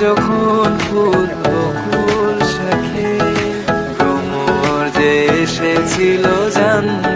যখন ফুল বকুল শাখে ভ্রমর যে এসেছিল জানবে